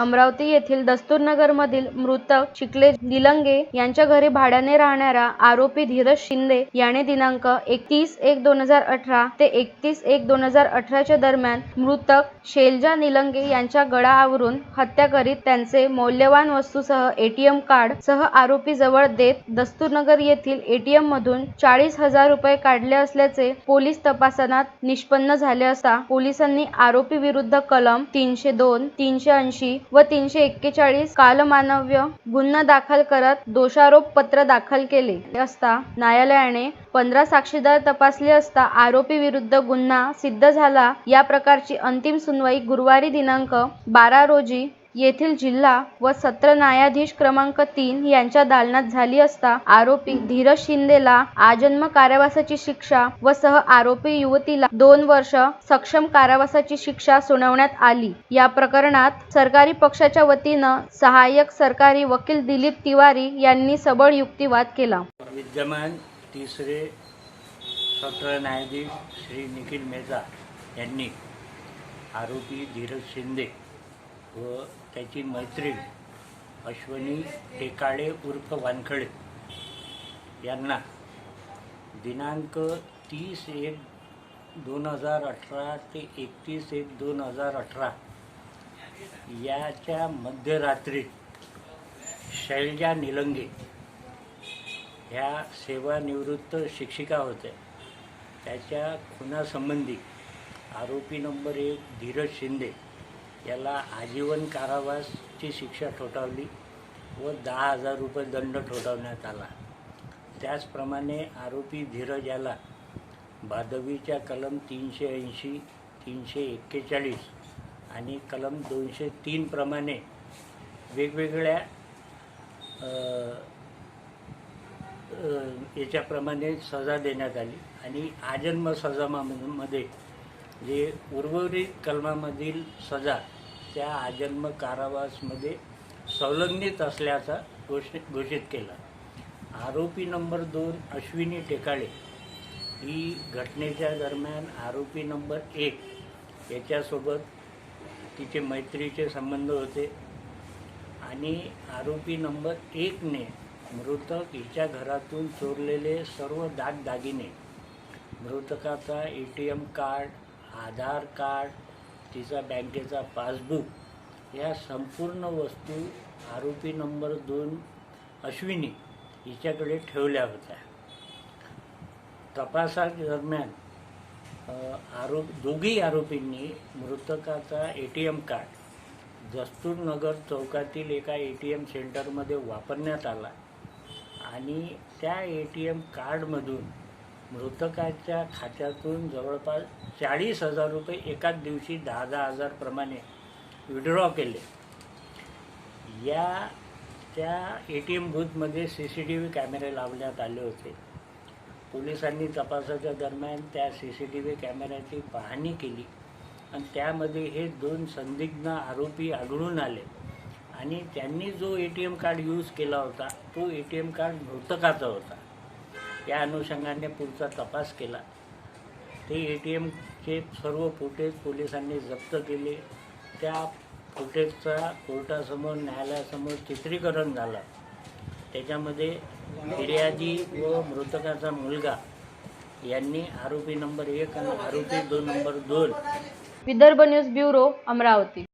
अमरावती येथील दस्तूरनगरमधील मृतक चिखले निलंगे यांच्या घरी भाड्याने राहणारा आरोपी धीरज शिंदे याने दिनांक एकतीस एक दोन हजार अठरा ते एकतीस एक दोन हजार अठराच्या दरम्यान मृतक शेलजा निलंगे यांच्या गळा आवरून हत्या करीत त्यांचे मौल्यवान वस्तूसह एटीएम कार्ड सह आरोपी जवळ देत दस्तूरनगर येथील एटीएम मधून चाळीस हजार रुपये काढले असल्याचे पोलीस तपासणात निष्पन्न झाले असता पोलिसांनी आरोपी विरुद्ध कलम तीनशे दोन तीनशे ऐंशी व तीनशे एक्केचाळीस कालमानव्य गुन्हा दाखल करत दोषारोप पत्र दाखल केले. असता न्यायालयाने पंधरा साक्षीदार तपासले असता आरोपी विरुद्ध गुन्हा सिद्ध झाला. या प्रकारची अंतिम सुनवाई गुरुवारी दिनांक बारा रोजी येथील जिल्हा व सत्र न्यायाधीश क्रमांक तीन यांच्या दालनात झाली असता आरोपी धीरज शिंदेला आजन्म कारावासाची शिक्षा व सह आरोपी युवतीला दोन वर्ष सक्षम कारावासाची शिक्षा सुनावण्यात आली. या प्रकरणात सरकारी पक्षाच्या वतीनं सहाय्यक सरकारी वकील दिलीप तिवारी यांनी सबळ युक्तिवाद केला. विद्यमान तिसरे सत्र न्यायाधीश श्री निखिल मेहता यांनी आरोपी धीरज शिंदे व त्याची मैत्रीण अश्वनी टेकाळे उर्फ वानखळे यांना दिनांक तीस एक दोन हजार अठरा ते एकतीस एक दोन हजार अठरा याच्या मध्यरात्री शैलजा निलंगे ह्या सेवानिवृत्त शिक्षिका होत्या. त्याच्या खुनासंबंधी आरोपी नंबर एक धीरज शिंदे याला आजीवन कारावासची शिक्षा ठोठावली व दहा हजार रुपये दंड ठोठावण्यात आला. त्याचप्रमाणे आरोपी धीरज याला भादवीच्या कलम तीनशे ऐंशी तीनशे एक्केचाळीस आणि कलम दोनशे तीनप्रमाणे वेगवेगळ्या याच्याप्रमाणे सजा देण्यात आली आणि आजन्म सजामामध्ये जे उर्वरित कलमामधील सजा त्या आजन्म कारावासमध्ये संलग्नित असल्याचा घोषित घोषित केला. आरोपी नंबर दोन अश्विनी टेकाळे ही घटनेच्या दरम्यान आरोपी नंबर एक याच्यासोबत तिचे मैत्रीचे संबंध होते आणि आरोपी नंबर एकने मृतक हिच्या घरातून चोरलेले सर्व दागदागिने मृतकाचा A T M card Aadhaar card तिचा बँकेचा पासबुक या संपूर्ण वस्तू आरोपी नंबर दोन अश्विनी हिच्याकडे ठेवल्या होत्या. तपासादरम्यान आरोप दोघी आरोपींनी मृतकाचा A T M card Dasturnagar चौकातील एका ए टी एम सेंटरमध्ये वापरण्यात आला आणि त्या ए टी एम कार्डमधून मृतकाच्या खात्यातून जवळपास चाळीस हजार रुपये एकाच दिवशी दहा दहा हजारप्रमाणे विड्रॉ केले. या त्या ए टी एम बूथमध्ये सी सी टी व्ही कॅमेरे लावण्यात आले होते. पोलिसांनी तपासाच्या दरम्यान त्या सी सी टी व्ही कॅमेऱ्याची पाहणी केली आणि त्यामध्ये हे दोन संदिग्ध आरोपी आढळून आले. आणि त्यांनी जो A T M card use केला होता तो ए टी एम कार्ड मृतकाचा होता. या अनुषंगाने पुढचा तपास केला. ते ए टी एमचे सर्व फुटेज पोलिसांनी जप्त केले. त्या फुटेजचा कोर्टासमोर न्यायालयासमोर चित्रीकरण झालं. त्याच्यामध्ये फिर्यादी व मृतकाचा मुलगा यांनी आरोपी नंबर एक आणि आरोपी दोन नंबर दोन. Vidarbha news bureau Amravati.